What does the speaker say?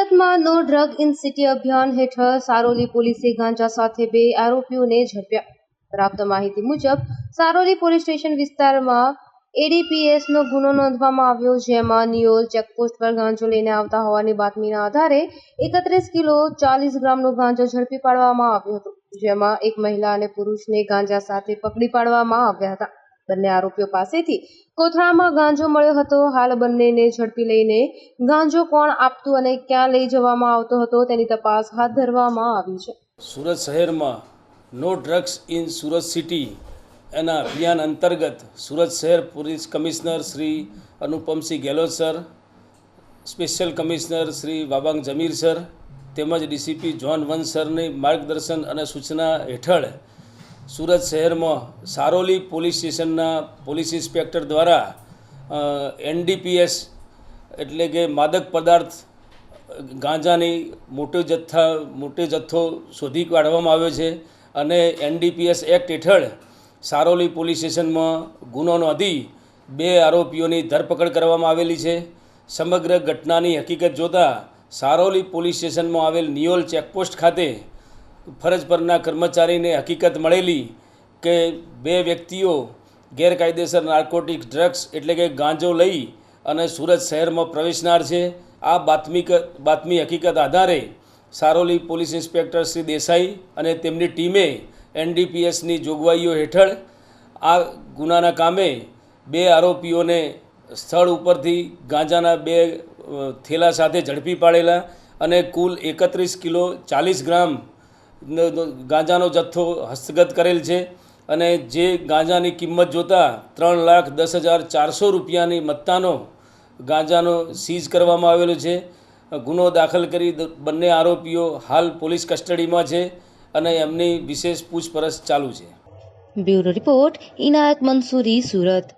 સુરતમાં નો drug in city અભિયાન હેઠળ સારોલી પોલીસે ગાંજા સાથે બે આરોપીઓને ઝડપ્યા. પ્રાપ્ત માહિતી મુજબ, સારોલી પોલીસ સ્ટેશન વિસ્તારમાં એડીપીએસનો ગુનો નોંધવામાં આવ્યો, જેમાં નિયોલ ચેકપોસ્ટ પર ગાંજો લઈને આવતા હોવાની બાતમીના આધારે એકત્રીસ કિલો ચાલીસ ગ્રામનો ગાંજો ઝડપી પાડવામાં આવ્યો હતો, જેમાં એક મહિલા અને પુરુષને ગાંજા સાથે પકડી પાડવામાં આવ્યા હતા. બંને આરોપીઓ પાસેથી કોથળામાં ગાંજો મળ્યો હતો. હાલ બંનેને ઝડપી લઈને ગાંજો કોણ આપતું અને ક્યાં લઈ જવામાં આવતો હતો તેની તપાસ હાથ ધરવામાં આવી છે. સુરત શહેરમાં no drugs in Surat city એના અભિયાન અંતર્ગત સુરત શહેર police commissioner Shri Anupamsinh Gehlot sir, special commissioner Shri Vabang Zamir sir તેમજ ડીસીપી જોન વન સરની માર્ગદર્શન અને સૂચના હેઠળ સુરત શહેરમાં સારોલી પોલીસ સ્ટેશનના પોલીસ ઇન્સ્પેક્ટર દ્વારા એનડીપીએસ એટલે કે માદક પદાર્થ, ગાંજાની મોટો જથ્થા, મોટો જથ્થો શોધી કાઢવામાં આવ્યો છે અને એનડીપીએસ એક્ટ હેઠળ સારોલી પોલીસ સ્ટેશનમાં ગુનો નોંધી બે આરોપીઓની ધરપકડ કરવામાં આવેલી છે. સમગ્ર ઘટનાની હકીકત જોતાં સારોલી પોલીસ સ્ટેશનમાં આવેલ નિયોલ ચેકપોસ્ટ ખાતે ફરજ પરના કર્મચારીને હકીકત મળેલી કે બે વ્યક્તિઓ ગેરકાયદેસર નાર્કોટિક ડ્રગ્સ એટલે કે ગાંજો લઈ અને સુરત શહેરમાં પ્રવેશનાર છે, આ બાતમી બાતમી હકીકત આધારે સારોલી પોલીસ ઇન્સ્પેક્ટર શ્રી દેસાઈ અને તેમની ટીમે એનડીપીએસની જોગવાઈઓ હેઠળ આ ગુનાના કામે બે આરોપીઓને સ્થળ ઉપરથી ગાંજાના બે થેલા સાથે ઝડપી પાડેલા અને કુલ એકત્રીસ કિલો ચાલીસ ગ્રામ ગાંજાનો જથ્થો હસ્તગત કરેલ છે અને જે ગાંજાની કિંમત જોતાં ત્રણ લાખ દસ હજાર ચારસો રૂપિયાની મત્તાનો ગાંજાનો સીઝ કરવામાં આવેલો છે. ગુનો દાખલ કરી બંને આરોપીઓ હાલ પોલીસ કસ્ટડીમાં છે અને એમની વિશેષ પૂછપરછ ચાલુ છે. Bureau report, Inayat Mansuri, Surat.